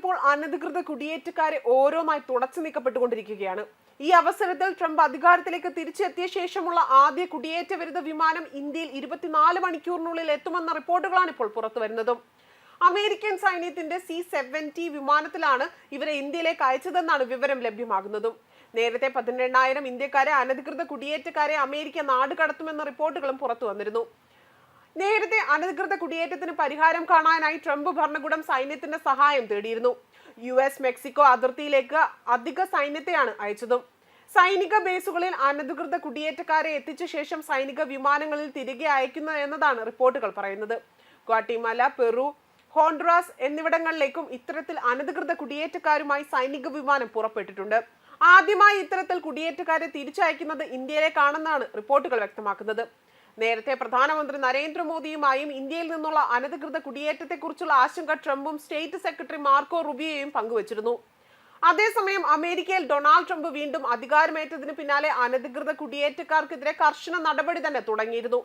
ഇപ്പോൾ അനധികൃത കുടിയേറ്റക്കാരെ ഓരോന്നായി തുടച്ചു നീക്കപ്പെട്ടുകൊണ്ടിരിക്കുകയാണ്. ഈ അവസരത്തിൽ ട്രംപ് അധികാരത്തിലേക്ക് തിരിച്ചെത്തിയ ശേഷമുള്ള ആദ്യ കുടിയേറ്റ വിരുദ്ധ വിമാനം ഇന്ത്യയിൽ ഇരുപത്തിനാല് മണിക്കൂറിനുള്ളിൽ എത്തുമെന്ന റിപ്പോർട്ടുകളാണ് ഇപ്പോൾ പുറത്തു വരുന്നതും. അമേരിക്കൻ സൈന്യത്തിന്റെ സി സെവന്റി വിമാനത്തിലാണ് ഇവരെ ഇന്ത്യയിലേക്ക് അയച്ചതെന്നാണ് വിവരം ലഭ്യമാകുന്നതും. നേരത്തെ പതിനെണ്ണായിരം ഇന്ത്യക്കാരെ അനധികൃത കുടിയേറ്റക്കാരെ അമേരിക്ക നാട് കടത്തുമെന്ന റിപ്പോർട്ടുകളും പുറത്തു വന്നിരുന്നു. നേരത്തെ അനധികൃത കുടിയേറ്റത്തിന് പരിഹാരം കാണാനായി ട്രംപ് ഭരണകൂടം സൈന്യത്തിന്റെ സഹായം തേടിയിരുന്നു. യു എസ് മെക്സിക്കോ അതിർത്തിയിലേക്ക് അധിക സൈന്യത്തെയാണ് അയച്ചതും. സൈനിക ബേസുകളിൽ അനധികൃത കുടിയേറ്റക്കാരെ എത്തിച്ച ശേഷം സൈനിക വിമാനങ്ങളിൽ തിരികെ അയക്കുന്നു എന്നതാണ് റിപ്പോർട്ടുകൾ പറയുന്നത്. ഗ്വാട്ടിമല പെറു ഹോൺഡ്രാസ് എന്നിവിടങ്ങളിലേക്കും ഇത്തരത്തിൽ അനധികൃത കുടിയേറ്റക്കാരുമായി സൈനിക വിമാനം പുറപ്പെട്ടിട്ടുണ്ട്. ആദ്യമായി ഇത്തരത്തിൽ കുടിയേറ്റക്കാരെ തിരിച്ചയക്കുന്നത് ഇന്ത്യയിലേക്കാണെന്നാണ് റിപ്പോർട്ടുകൾ വ്യക്തമാക്കുന്നത്. നേരത്തെ പ്രധാനമന്ത്രി നരേന്ദ്രമോദിയുമായും ഇന്ത്യയിൽ നിന്നുള്ള അനധികൃത കുടിയേറ്റത്തെക്കുറിച്ചുള്ള ആശങ്ക ട്രംപും സ്റ്റേറ്റ് സെക്രട്ടറി മാർക്കോ റുബിയോയും പങ്കുവച്ചിരുന്നു. അതേസമയം അമേരിക്കയിൽ ഡൊണാൾഡ് ട്രംപ് വീണ്ടും അധികാരമേറ്റതിന് പിന്നാലെ അനധികൃത കുടിയേറ്റക്കാർക്കെതിരെ കർശന നടപടി തന്നെ തുടങ്ങിയിരുന്നു.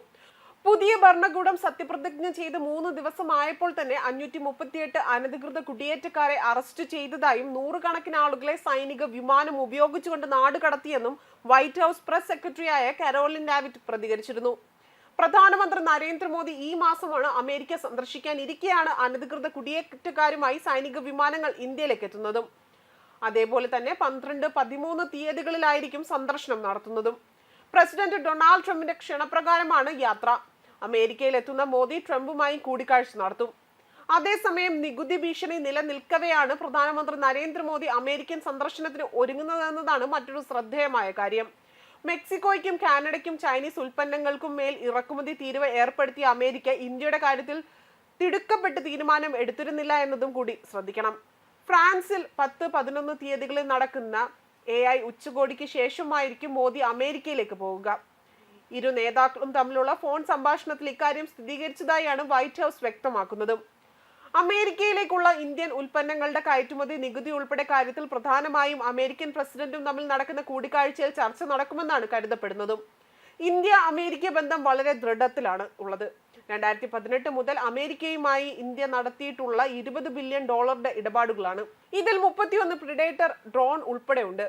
പുതിയ ഭരണകൂടം സത്യപ്രതിജ്ഞ ചെയ്ത് മൂന്ന് ദിവസമായപ്പോൾ തന്നെ അഞ്ഞൂറ്റി മുപ്പത്തിയെട്ട് അനധികൃത കുടിയേറ്റക്കാരെ അറസ്റ്റ് ചെയ്തതായും നൂറുകണക്കിന് ആളുകളെ സൈനിക വിമാനം ഉപയോഗിച്ചുകൊണ്ട് നാട് കടത്തിയെന്നും വൈറ്റ് ഹൗസ് പ്രസ് സെക്രട്ടറിയായ കരോലിൻ ഡാവിറ്റ് പ്രതികരിച്ചിരുന്നു. പ്രധാനമന്ത്രി നരേന്ദ്രമോദി ഈ മാസമാണ് അമേരിക്ക സന്ദർശിക്കാൻ ഇരിക്കെയാണ്. അനധികൃത കുടിയേറ്റക്കാരുമായി സൈനിക വിമാനങ്ങൾ ഇന്ത്യയിലേക്ക് എത്തുന്നതും. അതേപോലെ തന്നെ പന്ത്രണ്ട് പതിമൂന്ന് തീയതികളിലായിരിക്കും സന്ദർശനം നടത്തുന്നതും. പ്രസിഡന്റ് ഡൊണാൾഡ് ട്രംപിന്റെ ക്ഷണപ്രകാരമാണ് യാത്ര. അമേരിക്കയിൽ എത്തുന്ന മോദി ട്രംപുമായി കൂടിക്കാഴ്ച നടത്തും. അതേസമയം നികുതി ഭീഷണി നിലനിൽക്കവെയാണ് പ്രധാനമന്ത്രി നരേന്ദ്രമോദി അമേരിക്കൻ സന്ദർശനത്തിന് ഒരുങ്ങുന്നതെന്നതാണ് മറ്റൊരു ശ്രദ്ധേയമായ കാര്യം. മെക്സിക്കോയ്ക്കും കാനഡയ്ക്കും ചൈനീസ് ഉൽപ്പന്നങ്ങൾക്കും മേൽ ഇറക്കുമതി തീരുവ ഏർപ്പെടുത്തിയ അമേരിക്ക ഇന്ത്യയുടെ കാര്യത്തിൽ തിടുക്കപ്പെട്ട് തീരുമാനം എടുത്തിരുന്നില്ല എന്നതും കൂടി ശ്രദ്ധിക്കണം. ഫ്രാൻസിൽ പത്ത് പതിനൊന്ന് തീയതികളിൽ നടക്കുന്ന എ ഐ ഉച്ചകോടിക്ക് ശേഷമായിരിക്കും മോദി അമേരിക്കയിലേക്ക് പോവുക. ഇരു നേതാക്കളും തമ്മിലുള്ള ഫോൺ സംഭാഷണത്തിൽ ഇക്കാര്യം സ്ഥിരീകരിച്ചതായാണ് വൈറ്റ് ഹൗസ് വ്യക്തമാക്കുന്നതും. അമേരിക്കയിലേക്കുള്ള ഇന്ത്യൻ ഉൽപ്പന്നങ്ങളുടെ കയറ്റുമതി നികുതി ഉൾപ്പെടെ കാര്യത്തിൽ പ്രധാനമായും അമേരിക്കൻ പ്രസിഡന്റും തമ്മിൽ നടക്കുന്ന കൂടിക്കാഴ്ചയിൽ ചർച്ച നടക്കുമെന്നാണ് കരുതപ്പെടുന്നതും. ഇന്ത്യ അമേരിക്ക ബന്ധം വളരെ ദൃഢത്തിലാണ് ഉള്ളത്. രണ്ടായിരത്തി പതിനെട്ട് മുതൽ അമേരിക്കയുമായി ഇന്ത്യ നടത്തിയിട്ടുള്ള ഇരുപത് ബില്യൺ ഡോളറുടെ ഇടപാടുകളാണ്. ഇതിൽ മുപ്പത്തിയൊന്ന് പ്രിഡേറ്റർ ഡ്രോൺ ഉൾപ്പെടെ ഉണ്ട്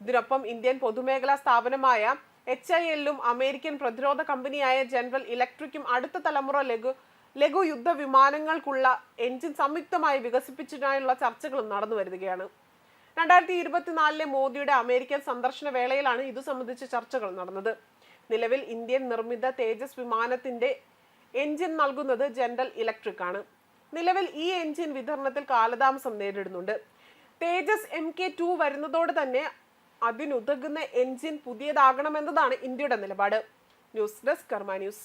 ഇതിനൊപ്പം ഇന്ത്യൻ പൊതുമേഖലാ സ്ഥാപനമായ എച്ച് ഐ എല്ലും അമേരിക്കൻ പ്രതിരോധ കമ്പനിയായ ജനറൽ ഇലക്ട്രിക്കും അടുത്ത തലമുറ ലഘു ലഘു യുദ്ധ വിമാനങ്ങൾക്കുള്ള എഞ്ചിൻ സംയുക്തമായി വികസിപ്പിച്ചതിനായുള്ള ചർച്ചകളും നടന്നു വരികയാണ്. രണ്ടായിരത്തി ഇരുപത്തിനാലിലെ മോദിയുടെ അമേരിക്കൻ സന്ദർശന വേളയിലാണ് ഇതു സംബന്ധിച്ച ചർച്ചകൾ നടന്നത്. നിലവിൽ ഇന്ത്യൻ നിർമ്മിത തേജസ് വിമാനത്തിന്റെ എഞ്ചിൻ നൽകുന്നത് ജനറൽ ഇലക്ട്രിക് ആണ്. നിലവിൽ ഈ എഞ്ചിൻ വിതരണത്തിൽ കാലതാമസം നേരിടുന്നുണ്ട്. തേജസ് എം കെ ടു വരുന്നതോടെ തന്നെ അതിനുതകുന്ന എഞ്ചിൻ പുതിയതാകണമെന്നതാണ് ഇന്ത്യയുടെ നിലപാട്. News desk Karma news.